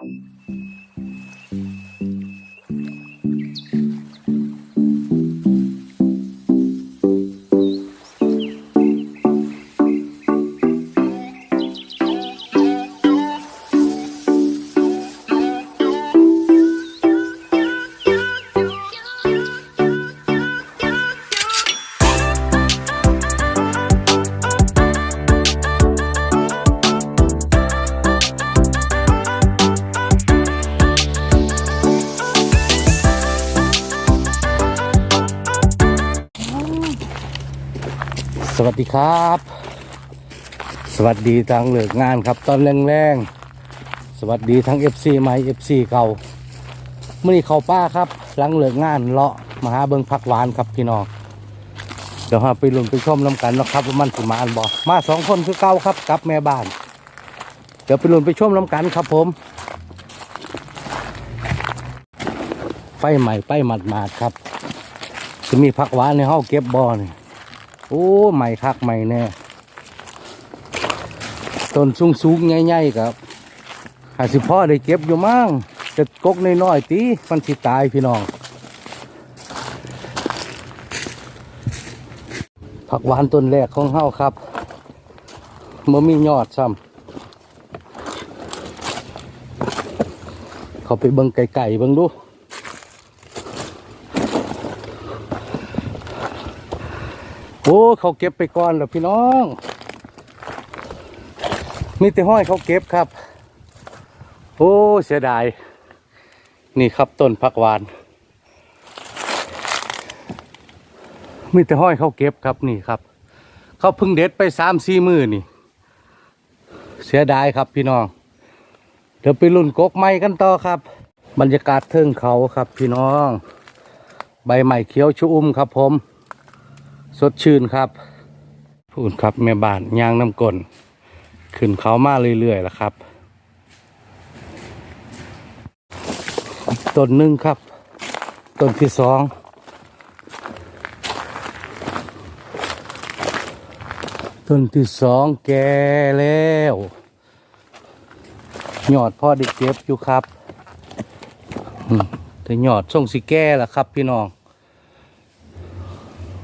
ส วัสดีครับ สวัสดีทางเหลิกงานครับตอนแรงๆ สวัสดีทั้ง FC ใหม่ FC เก่าเมื่อนี้เขาป้าครับ หลังเหลิกงานเลาะมาหาเบิงผักหวานครับพี่น้องเดี๋ยวเราไปลุ้นไปชมน้ำกันนะครับว่ามันสิมาอันบอมาสองคนคือเก่าครับกับแม่บ้าน เดี๋ยวไปลุ้นไปชมน้ำกันครับผม ไฟใหม่ไปหมาดๆครับจะมีผักหวานในห้องเก็บบอนี่ โอ้ใหม่คักใหม่แน่ต้นสูงสูงๆใหญ่ๆครับหาสิพ่อได้เก็บอยู่มั่งจะกกน้อยๆตีมันสิตายพี่น้องผักหวานต้นแรกของเฮาครับเมื่อมียอดซ้ำเขาไปเบิ่งไก่ๆเบิ่งดู โอ้เขาเก็บไปก่อนแล้วพี่น้องมีแต่ห้อยเขาเก็บครับ โอ้เสียดาย นี่ครับต้นผักหวานมีแต่ห้อยเขาเก็บครับนี่ครับ เขาพึ่งเด็ดไปสามสี่มือนี่ เสียดายครับพี่น้อง เดี๋ยวไปลุ่นกกไม้กันต่อครับ บรรยากาศเทิงเขาครับพี่น้อง ใบใหม่เขียวชุ่มครับผม สดชื่นครับพูดครับแม่บ้านย่างน้ำกลนขึ้นเขามาเรื่อยๆแล้วครับต้นหนึ่งครับต้นที่สองต้นที่สองแก่แล้วหยอดพ่อได้เก็บอยู่ครับแต่หยอดส่งสิแก่แล้วครับพี่น้อง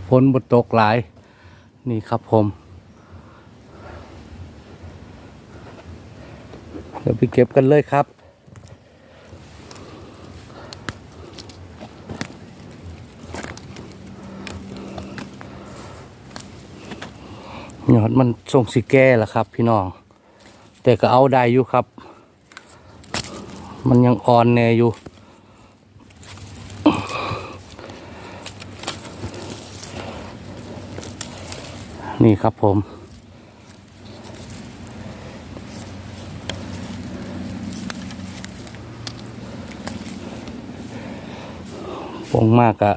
ฝนบดตกหลาย นี่ครับผมเดี๋ยวไปเก็บกันเลยครับยอดมันทรงสีแก่ล้วครับ พี่น้อง แต่ก็เอาได้อยู่ครับ มันยังอ่อนแน่อยู่ นี่ครับผม ปงมากอะ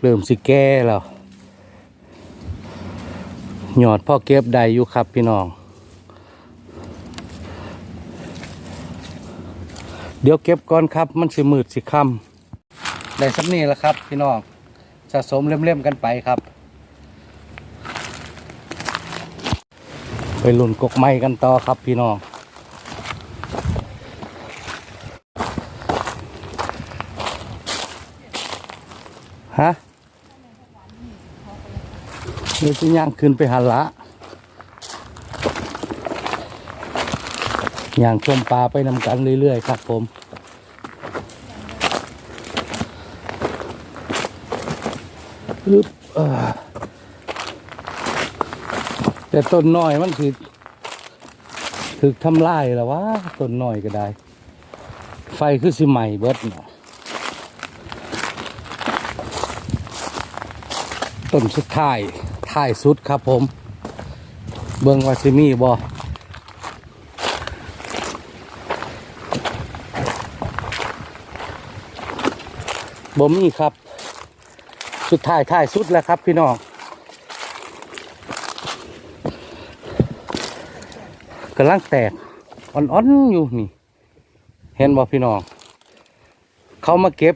เริ่มสิแก่แล้ว หยอดพ่อเก็บได้อยู่ครับพี่น้อง เดี๋ยวเก็บก่อนครับมันสิมืดสิค่ำได้สักนี่แล้วครับพี่น้องสะสมเล่มๆกันไปครับ ไปลุ่นกกไม้กันต่อครับพี่น้อง ฮะเดี๋ยวจะย่างขึ้นไปหันละย่างชมปลาไปนำกันเรื่อยๆครับผมอึ๊บอ่อ แต่ต้นน้อยมันคือถึกทำลายแล้ววะต้นน้อยก็ได้ ไฟคือสิใหม่เบิดเนาะต้นสุดท้ายท้ายสุดครับผม เบิ่งว่าสิมีบ่บ่มีครับ สุดท้ายท้ายสุดแล้วครับพี่น้อง กำลังแตกอ่อนๆอยู่นี่ เห็นบ่พี่น้อง เขามาเก็บ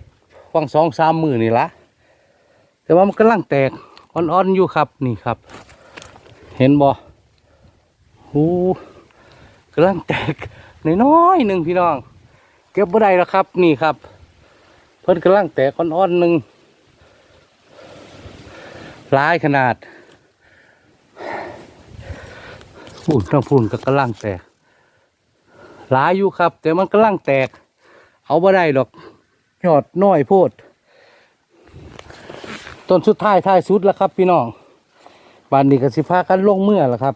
วังสองสามมือนี่ละแต่ว่ามันกำลังแตกอ่อนๆอยู่ครับนี่ครับ เห็นบ่หูกำลังแตกน้อยๆหนึ่งพี่น้อง เก็บบ่ได้แล้วครับ นี่ครับ เพิ่นกำลังแตกอ่อนๆหนึ่งหลายขนาด พูนทั้งพูนก็กำลังแตก หลายอยู่ครับ แต่มันกำลังแตก เอาบ่ได้หรอกยอดน้อยโพดต้นสุดท้ายท้ายสุดแล้วครับ พี่น้องบานนี้ก็สิพากันลงเมื่อแล้วครับ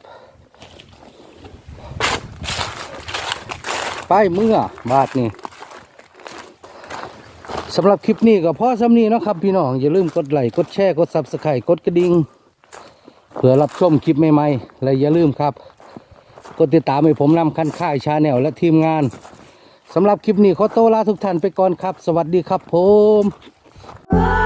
ไปเมื่อบาทนี้สำหรับคลิปนี้ก็พอสำนี้นะครับ พี่น้อง อย่าลืมกดไลค์กดแชร์กดซับสไครต์กดกระดิ่งเพื่อรับชมคลิปใหม่ๆและอย่าลืมครับ กดติดตามให้ผมนำคันค่ายชาแนลและทีมงานสำหรับคลิปนี้ขอตัวลาทุกท่านไปก่อนครับ สวัสดีครับผม